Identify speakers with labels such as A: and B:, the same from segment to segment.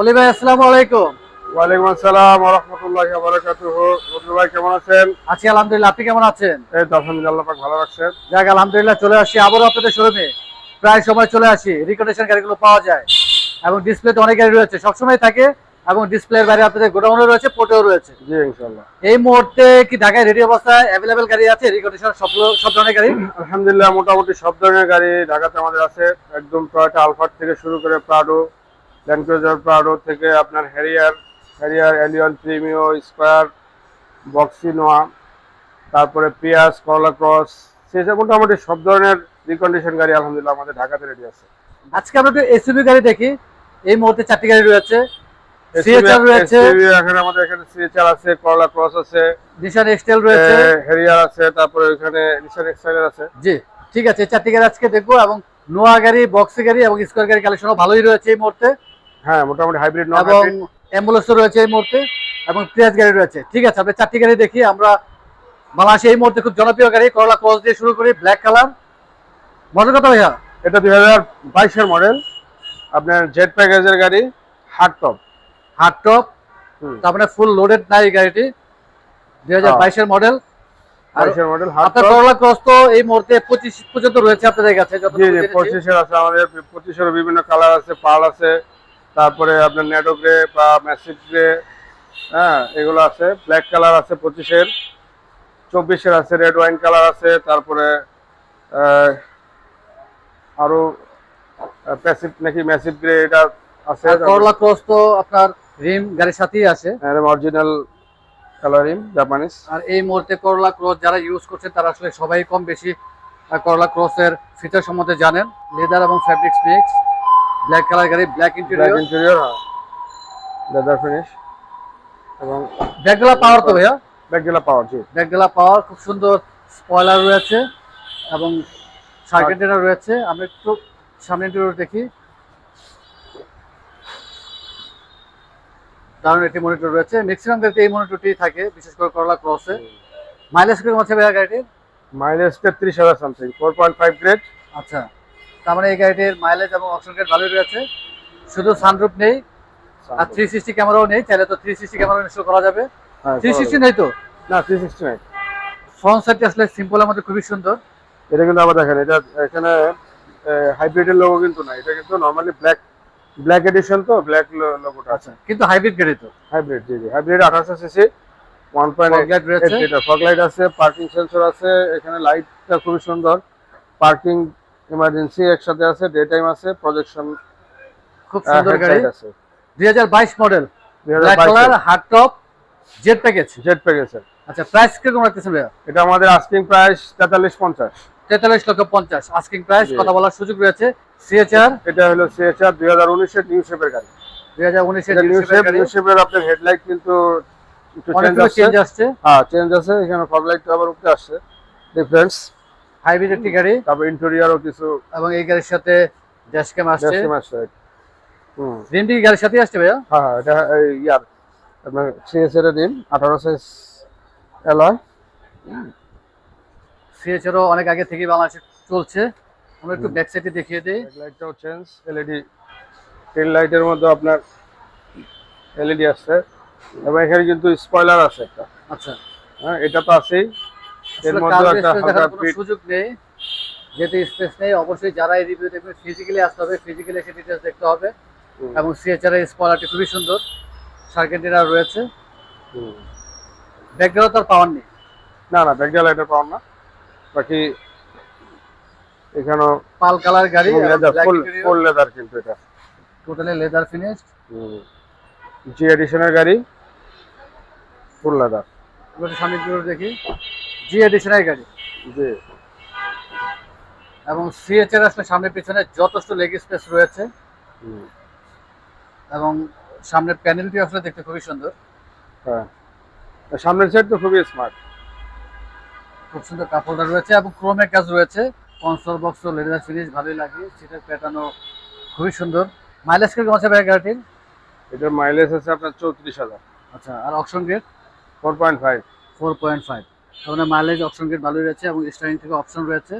A: অলি ভাই আসসালামু আলাইকুম।
B: ওয়ালাইকুম আসসালাম রহমতুল্লাহি বারাকাতুহ রবিউল ভাই কেমন আছেন?
A: আছি আলহামদুলিল্লাহ। আপনি কেমন আছেন?
B: এই তো আলহামদুলিল্লাহ আল্লাহ পাক ভালো রাখছেন।
A: যাক আলহামদুলিল্লাহ চলে আসছি আবারও আপনাদের শোরুমে। প্রায় সময় চলে আসি। রিকন্ডিশন গাড়িগুলো পাওয়া যায়। এবং ডিসপ্লেতে অনেক গাড়ি রয়েছে। সবসময় থাকে এবং ডিসপ্লের বাইরে আপনাদের গোডাউনও রয়েছে পোর্টেও রয়েছে।
B: জি ইনশাআল্লাহ।
A: এই মুহূর্তে কি ঢাকায় রেডি অবস্থায় অ্যাভেলেবেল গাড়ি আছে? রিকন্ডিশন সব সব ধরনের গাড়ি?
B: আলহামদুলিল্লাহ মোটামুটি সব ধরনের গাড়ি ঢাকাতে আমাদের আছে। একদম টয়োটা আলফার থেকে শুরু করে প্রাডো ল্যান্ড ক্রুজার প্রাডো থেকে আপনার Harrier Harrier Allion Premio square বক্সিনোয়া তারপরে পিয়াস করলা ক্রস সেসব মোটামুটি সব ধরনের রিকন্ডিশন গাড়ি আলহামদুলিল্লাহ আমাদের ঢাকাতে রেডি আছে।
A: আজকে আমরা একটু এসইউভি গাড়ি দেখি। এই মুহূর্তে চারটি গাড়ি রয়েছে। সিএচআর রয়েছে।
B: এখানে আমাদের এখানে সিএচআর আছে করলা ক্রস আছে
A: নিশান এক্সটেল রয়েছে।
B: হ্যারিয়ার আছে তারপরে ওখানে নিশান এক্সাইলার আছে।
A: জি ঠিক আছে চারটি গাড়ি আজকে দেখব এবং নোয়া গাড়ি বক্সি গাড়ি এবং স্কোয়ার গাড়ি কালেকশন ভালোই রয়েছে এই মুহূর্তে।
B: হ্যাঁ মোটামুটি হাইব্রিড
A: এবং অ্যাম্বুলেন্সও রয়েছে এই মুহূর্তে এবং প্রিয়াজ গাড়ি রয়েছে। ঠিক আছে আমরা চারটি গাড়ি দেখি আমরা বাংলাদেশে এই মুহূর্তে খুব জনপ্রিয় গাড়ি করলা ক্রস দিয়ে শুরু করি ব্ল্যাক কালার মডেল কত ভাইয়া?
B: এটা দুই হাজার বাইশের মডেল আপনার জেট প্যাকেজের গাড়ি হার্ড টপ
A: হার্ড টপ তার মানে ফুল লোডেড নাই এই গাড়িটি। দুই হাজার বাইশের মডেল
B: হার্ড
A: আপনার করলা ক্রস তো এই মুহূর্তে পঁচিশ পর্যন্ত রয়েছে আপনাদের কাছে যত
B: জি জি পঁচিশের আছে আমাদের পঁচিশের বিভিন্ন কালার আছে পাল আছে। তারপরে আপনার নেডো গ্রে বা ম্যাসিভ গ্রে হ্যাঁ এগুলো আছে। ব্ল্যাক কালার আছে পঁচিশের চব্বিশের আছে রেড ওয়াইন কালার আছে তারপরে আরও প্যাসিভ নাকি ম্যাসিভ গ্রে এটা আছে।
A: করলা ক্রস তো আপনার রিম গাড়ির সাথেই আছে।
B: অরিজিনাল কালারিং জাপানিজ
A: আর এই মুহূর্তে করলা ক্রস যারা ইউজ করছে তারা আসলে সবাই কম বেশি করলা ক্রসের ফিচার সম্বন্ধে জানেন। লেদার এবং ফ্যাব্রিক্স মিক্স ব্ল্যাক কালার গাড়ি black interior
B: interior leather finish এবং
A: ব্যাকগুলা পাওয়ার তো ভাইয়া?
B: ব্যাকগুলা পাওয়ার জি।
A: ব্যাকগুলা পাওয়ার খুব সুন্দর স্পয়লার রয়েছে এবং সার্কেটেরা রয়েছে আমরা একটু সামনে ইন্টেরিয়র দেখি। দারুণ একটি মনিটর রয়েছে। ম্যাক্সিমাম গাড়িতে এই মনিটরটি থাকে বিশেষ করে করলা ক্রসে মাইলেজ কীরকম আছে ভাইয়া গাড়িটির?
B: মাইলেজ তেত্রিশ হাজার something four point five grade
A: আচ্ছা। তার মানে এই গাড়িটির মাইলেজ এবং অপশন গেট ভালোই রয়েছে। শুধু সানরুফ নেই আর থ্রি সিক্সটি ক্যামেরাও নেই চাইলে তো থ্রি সিক্সটি ক্যামেরা ইনস্টল করা যাবে। থ্রি সিক্সটি নেই তো?
B: না থ্রি সিক্সটি নাইন
A: ফ্রন্ট সাইডটি আসলে সিম্পল আমাদের খুবই সুন্দর।
B: এটা কিন্তু আবার দেখেন এটা এখানে হাইব্রিডের লোগো কিন্তু না এটা কিন্তু নর্মালি ব্ল্যাক ব্ল্যাক এডিশন তো ব্ল্যাক লোগোটা আছে
A: আচ্ছা কিন্তু হাইব্রিড গাড়ি তো।
B: হাইব্রিড জি জি। হাইব্রিড আঠাশশো CC one point fog light আছে পার্কিং সেন্সর আছে এখানে লাইটটা খুবই সুন্দর। পার্কিং ইমার্জেন্সি একসাথে আছে ডে টাইম আছে প্রজেকশন
A: খুব সুন্দর গাড়ি।
B: আছে।
A: দুই হাজার বাইশ মডেল
B: দুই
A: black colour hard top jet package
B: jet প্যাকেজের
A: আচ্ছা প্রাইস কীরকম রাখতেছেন ভাইয়া?
B: এটা আমাদের আস্কিং প্রাইস তেতাল্লিশ পঞ্চাশ।
A: তেতাল্লিশ লক্ষ পঞ্চাশ। আস্কিং প্রাইস কথা বলার সুযোগ রয়েছে। সিএচআর
B: এটা হলো সিএচআর দুই হাজার উনিশের নিউ শেপের গাড়ি।
A: দুই হাজার উনিশের
B: নিউ শেপ নিউ শেপের আপনার হেডলাইট কিন্তু একটু চেঞ্জ আসছে। হ্যাঁ চেঞ্জ আছে এখানে ফগ লাইট আবার উপরে আসছে। ডিফারেন্স
A: হাইব্রিড একটি গাড়ি।
B: তারপর ইন্টেরিয়রও কিছু
A: এবং এই গাড়ির সাথে ড্যাশ ক্যাম আসছে।
B: ড্যাশিং আসছে হুম।
A: রিমটি গাড়ির সাথে আসছে ভাইয়া?
B: হ্যাঁ হ্যাঁ এটা ইয়ার আপনার সিএসএর দিন আঠারো সাইজ অ্যালয়
A: সিএচআরও অনেক আগে থেকেই বাংলাদেশে চলছে। আমরা একটু ব্যাক সাইডে দেখিয়ে দিই।
B: লাইটটাও চেঞ্জ এলইডি টেল লাইটের মধ্যে আপনার এলইডি আসছে। এবং এখানে কিন্তু স্পয়লার আছে একটা।
A: আচ্ছা।
B: হ্যাঁ এটা তো আছেই এর মধ্যে একটা হালকা পিট
A: সুযোগ নেই। যেহেতু স্পেস নেই অবশ্যই যারা এই রিভিউ দেখবেন ফিজিক্যালি আসতে হবে ফিজিক্যালি এসে ডিটেলস দেখতে হবে। এবং সিএচআর এর স্পয়লারটি খুবই সুন্দর। সার্কেন্টিনা রয়েছে। তার পাওয়ার নেই।
B: না না পাওয়ার না। বাকি এখানেও
A: পাল কালার গাড়ি
B: লেদার ফুল ফুল লেদার কিন্তু এটা।
A: টোটালি লেদার ফিনিশড
B: জি এডিশনের গাড়ি ফুল লেদার
A: সামনে দেখি। জি এডিশনের গাড়ি।
B: জি।
A: এবং সিএচআর আসলে সামনে পিছনে যথেষ্ট লেগ স্পেস রয়েছে। এবং সামনের প্যানেলটি আসলে দেখতে খুবই সুন্দর।
B: হ্যাঁ। সামনের সাইড তো খুবই স্মার্ট
A: খুব সুন্দর কাপ হোল্ডার রয়েছে এবং ক্রোমের কাজ রয়েছে। কনসোল বক্স লেদার ফিনিশ ভালোই লাগে। সিটের প্যাটার্নও খুবই সুন্দর। মাইলেজ কীরকম আছে ভাই গাড়িটির?
B: এটার মাইলেজ আছে আপনার চৌত্রিশ হাজার।
A: আচ্ছা আর option gate
B: four point five
A: four point five মানে মাইলেজ অপশন গেট ভালোই রয়েছে এবং স্টারিং থেকে অপশন রয়েছে।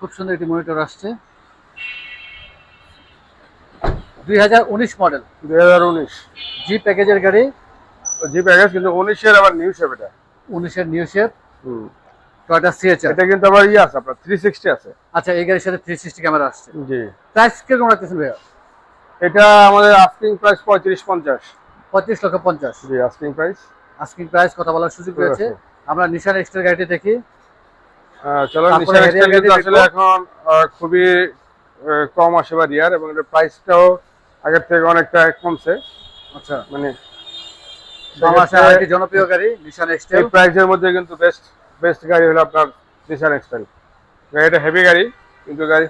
A: খুব সুন্দর একটি মনিটর আসছে। দুই হাজার উনিশ মডেল
B: দুই হাজার উনিশ।
A: জি প্যাকেজের গাড়ি।
B: জি প্যাকেজ কিন্তু উনিশের আবার নিউ শেপ এটা।
A: উনিশের নিউ শেপ
B: হুম।
A: টয়টা সিএচআর
B: এটা কিন্তু আবার ইয়ে আছে আপনার থ্রি সিক্সটি আছে।
A: আচ্ছা এই গাড়ির সাথে থ্রি সিক্সটি ক্যামেরা আসছে।
B: জি।
A: প্রাইস কীরকম রাখতেছেন ভাইয়া?
B: এটা আমাদের আস্কিং প্রাইস পঁয়ত্রিশ পঞ্চাশ।
A: পঁয়ত্রিশ লক্ষ পঞ্চাশ।
B: জি আস্কিং প্রাইস
A: আস্কিং প্রাইস কথা বলার সুযোগ রয়েছে। আমরা নিশান এক্সট্রা গাড়িটি দেখি।
B: চলো নিশান
A: Harrier
B: কিন্তু আসলে এখন খুবই কম আসে বা রিয়ার এবং এটার প্রাইসটাও আগের থেকে অনেকটা কমছে।
A: আচ্ছা।
B: মানে
A: জনপ্রিয় গাড়ি নিশান
B: এই
A: এক্সটেল
B: প্রাইসের মধ্যে কিন্তু বেস্ট বেস্ট গাড়ি হলো আপনার নিশান এক্সটেল গাড়িটা হেভি গাড়ি কিন্তু গাড়ি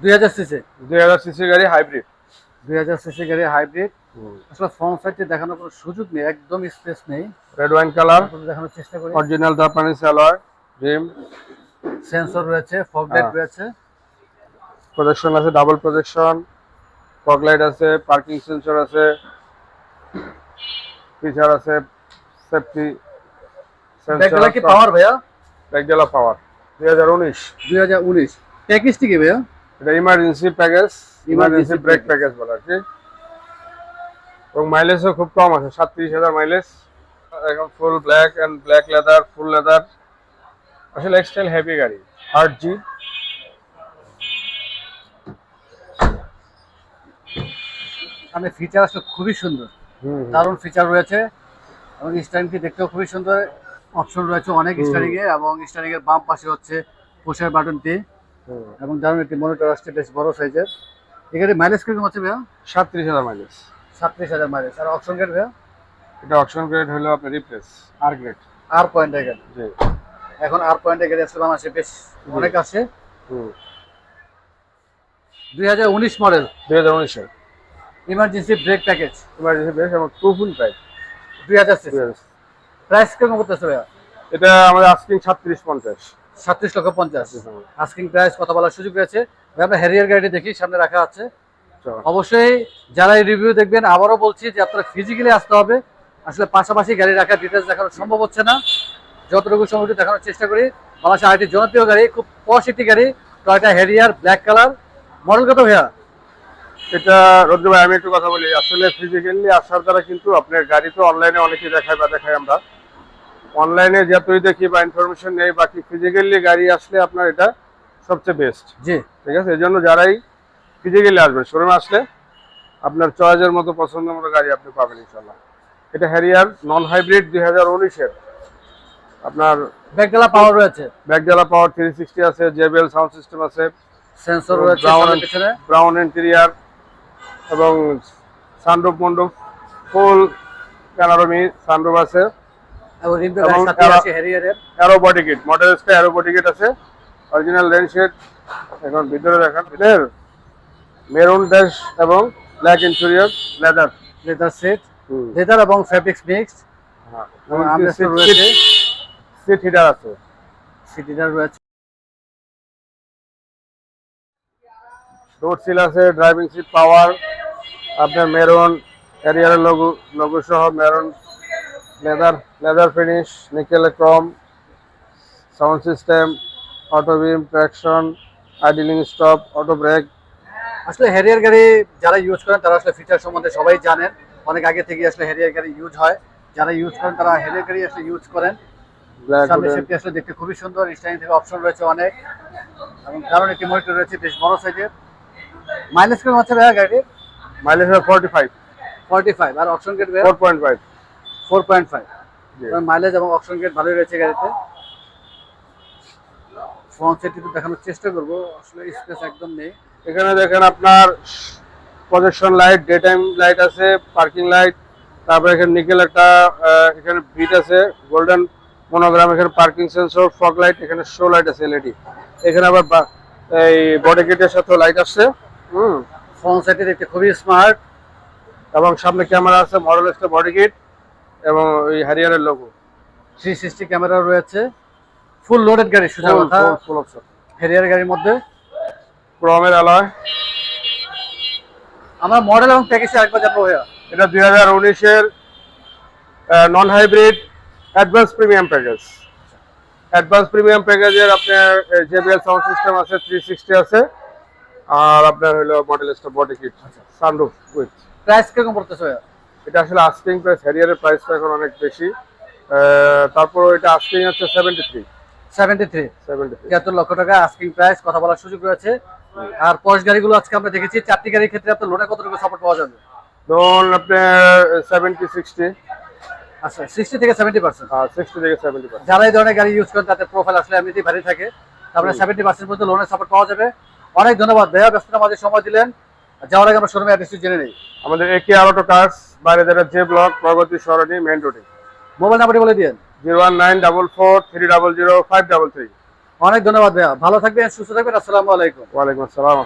A: দুই হাজার সিসি
B: দুই হাজার সিসি গাড়ি হাইব্রিড
A: দুই হাজার সিসি গাড়ি হাইব্রিড আসলে ফ্রন্ট সাইডটি দেখানোর কোনো সুযোগ নেই একদম স্পেস নেই।
B: রেড ওয়াইন কালার
A: দেখানোর চেষ্টা করি।
B: Original Japanese alloy rim
A: sensor রয়েছে ফগ লাইট
B: হ্যাঁ।
A: রয়েছে।
B: প্রজেকশন আছে ডাবল প্রজেকশন ফগ লাইট আছে পার্কিং সেন্সর আছে। ফিচার আছে সেফটি
A: ব্যাকডালা কি পাওয়ার ভাইয়া?
B: ব্যাকডালা পাওয়ার দুই হাজার উনিশ।
A: দুই হাজার উনিশ। প্যাকেজটি কি ভাইয়া?
B: এটা emergency package emergency brake package বলা কি এবং মাইলেজও খুব কম আছে সাতত্রিশ হাজার মাইলেজ এখন full black and black leather full leather আসলে এক্সটাইল হেভি গাড়ি আট জি
A: মানে ফিচার আসলে খুবই সুন্দর। দারুণ ফিচার রয়েছে। এবং স্টারিংটি দেখতেও খুবই সুন্দর। অপশন রয়েছে অনেক। স্টারিং এ এবং স্টারিং এর বাম পাশে হচ্ছে পুষের বাটনটি এবং দারুণ একটি মনিটর আসছে বেশ বড় সাইজের এখানে মাইলেজ কীরকম হচ্ছে ভাইয়া?
B: সাতত্রিশ হাজার মাইলেজ
A: সাতত্রিশ হাজার মাইলেজ আর অপশন গেট ভাইয়া?
B: এটা অপশন গ্রেড হলো আপনার রিপ্লেস আর গ্রেড
A: আর পয়েন্টের গাড়ি
B: জি।
A: এখন আর পয়েন্টের গাড়ি আসলে বাংলাদেশে বেশ অনেক আছে। দুই হাজার উনিশ মডেল
B: দুই হাজার উনিশের
A: ইমার্জেন্সি ব্রেক প্যাকেজ
B: ইমার্জেন্সি বেশ এবং টু ফুল প্রাইস
A: দুই হাজার প্রাইস কীরকম করতেছে ভাইয়া?
B: এটা আমাদের আস্কিং সাতত্রিশ পঞ্চাশ।
A: সাতত্রিশ লক্ষ পঞ্চাশ। আস্কিং প্রাইস কথা বলার সুযোগ রয়েছে। আমরা হ্যারিয়ার গাড়িটি দেখি সামনে রাখা আছে। অবশ্যই যারা এই রিভিউ দেখবেন আবারও বলছি যে আপনারা ফিজিক্যালি আসতে হবে। আসলে পাশাপাশি গাড়ি রাখার ডিটেলস দেখানো সম্ভব হচ্ছে না। যতটুকু সম্ভব দেখানোর চেষ্টা করি। বাংলাদেশের আরেকটি জনপ্রিয় গাড়ি খুব পশ একটি গাড়ি Toyota Harrier black colour model কত ভাইয়া?
B: এটা রোদ্র ভাই আমি একটু কথা বলি। আসলে ফিজিক্যালি আসার দ্বারা কিন্তু আপনার গাড়ি তো অনলাইনে অনেকেই দেখায় বা দেখাই আমরা। অনলাইনে যতই দেখি বা ইনফরমেশন নেই বাকি ফিজিক্যালি গাড়ি আসলে আপনার এটা সবচেয়ে বেস্ট
A: জি।
B: ঠিক আছে? এই জন্য যারাই ফিজিক্যালি আসবেন। শোরুমে আসলে আপনার চয়েসের মতো পছন্দ মতো গাড়ি আপনি পাবেন ইনশাল্লাহ এটা হ্যারিয়ার নন হাইব্রিড দুই হাজার উনিশের। আপনার
A: ব্যাকডালা পাওয়ার রয়েছে।
B: ব্যাকডালা পাওয়ার থ্রি সিক্সটি আছে জেবিএল সাউন্ড সিস্টেম আছে।
A: সেন্সর রয়েছে
B: ব্রাউন ইন্টেরিয়ার এবং সানরুফ মন্ডপ ফুল প্যানারমি সানরুফ আছে। বডি মডেল অ্যারো আছে অরিজিনাল লেন শেড এখন ভিতরে দেখান মেরুন ড্যাশ এবং black interior leather.
A: Leather set. Leather এবং ফেব্রিক্স মিক্স। আমরেস্ট রয়েছে
B: সিট হিটার আছে।
A: সিটিটার রয়েছে।
B: ডোর সিল আছে ড্রাইভিং সিট পাওয়ার আপনার মেরুন ক্যারিয়ারের লোগো লোগো সহ maroon leather leather finish nickel ক্রম sound system auto beam traction idling stop auto brake
A: আসলে হ্যারিয়ার গাড়ি যারা ইউজ করেন তারা আসলে ফিচার সম্বন্ধে সবাই জানেন। অনেক আগে থেকে আসলে হ্যারিয়ার গাড়ি ইউজ হয়। যারা ইউজ করেন তারা হ্যারিয়ার গাড়ি আসলে ইউজ করেন। সামনে সেফটি আসলে দেখতে খুবই সুন্দর। স্টাইল থেকে অপশন রয়েছে অনেক। এবং কারণ একটি মনিটর রয়েছে বেশ বড় সাইজের মাইলেজ কেমন হচ্ছে ভাইয়া গাড়ির?
B: Mileage forty five
A: forty five আর option gate
B: four point five
A: four point five mileage এবং অপশন গেট ভালোই রয়েছে গাড়িতে। ফ্রন্ট সাইডটি একটু দেখানোর চেষ্টা করব। আসলে স্পেস একদম নেই।
B: এখানে দেখেন আপনার projection light day time light আছে পার্কিং লাইট তারপরে এখানে নিকেল একটা এখানে বিট আছে গোল্ডেন মনোগ্রাম এখানে পার্কিং সেন্সর ফগ লাইট এখানে শো লাইট আছে এলইডি এখানে আবার এই বডি কিটের সাথে লাইট আসছে হুম?
A: ফ্রন্ট সাইডটি দেখতে খুবই স্মার্ট
B: এবং সামনে ক্যামেরা আছে মডেল এক্সটা বডি কিট এবং ওই হ্যারিয়ারের লোগো
A: থ্রি সিক্সটি ক্যামেরা রয়েছে ফুল লোডেড গাড়ি
B: অপশন
A: হ্যারিয়ার গাড়ির মধ্যে।
B: ক্রমের অ্যালয়
A: আমরা মডেল এবং প্যাকেজে একবার যাব ভাইয়া।
B: এটা দুই হাজার উনিশের non hybrid advance premium package advance premium প্যাকেজের আপনার জেবিএল সাউন্ড সিস্টেম আছে থ্রি সিক্সটি আছে। আর আপনার হলো model stop body kit sunroof with
A: price কীরকম পড়তেছে
B: এটা আসলে আস্কিং প্রাইস হ্যারিয়ারের প্রাইসটা এখন অনেক বেশি। তারপর এটা আস্কিং হচ্ছে seventy three
A: seventy three
B: seventy three
A: lakh টাকা আস্কিং প্রাইস কথা বলার সুযোগ রয়েছে। আর পশ গাড়িগুলো আজকে আমরা দেখেছি চারটি গাড়ির ক্ষেত্রে আপনার লোনে কতটুকু সাপোর্ট পাওয়া যাবে?
B: ধরুন আপনার সেভেন্টি সিক্সটি
A: আচ্ছা সিক্সটি থেকে সেভেন্টি পার্সেন্ট
B: সিক্সটি থেকে সেভেন্টি পার্সেন্ট
A: যারা এই ধরনের গাড়ি ইউজ করেন তাদের প্রোফাইল আসলে এমনিতেই ভারী থাকে। তারপরে সেভেন্টি পার্সেন্ট পর্যন্ত লোনের সাপোর্ট পাওয়া যাবে। অনেক ধন্যবাদ। ভাইয়া ব্যস্ততার মাঝে সময় দিলেন। যাওয়ার আগে আমরা শোরুমে অ্যাড্রেসটি জেনে নিই।
B: আমাদের একে আর অটো কার্স বাইরে যেটা জে ব্লক প্রগতি সরণি মেন রোডে
A: মোবাইল নাম্বারটি বলে দিন
B: zero one nine double four three double zero five double three
A: অনেক ধন্যবাদ ভাইয়া। ভালো থাকবেন সুস্থ থাকবেন আসসালামু আলাইকুম।
B: ওয়ালাইকুম আসসালাম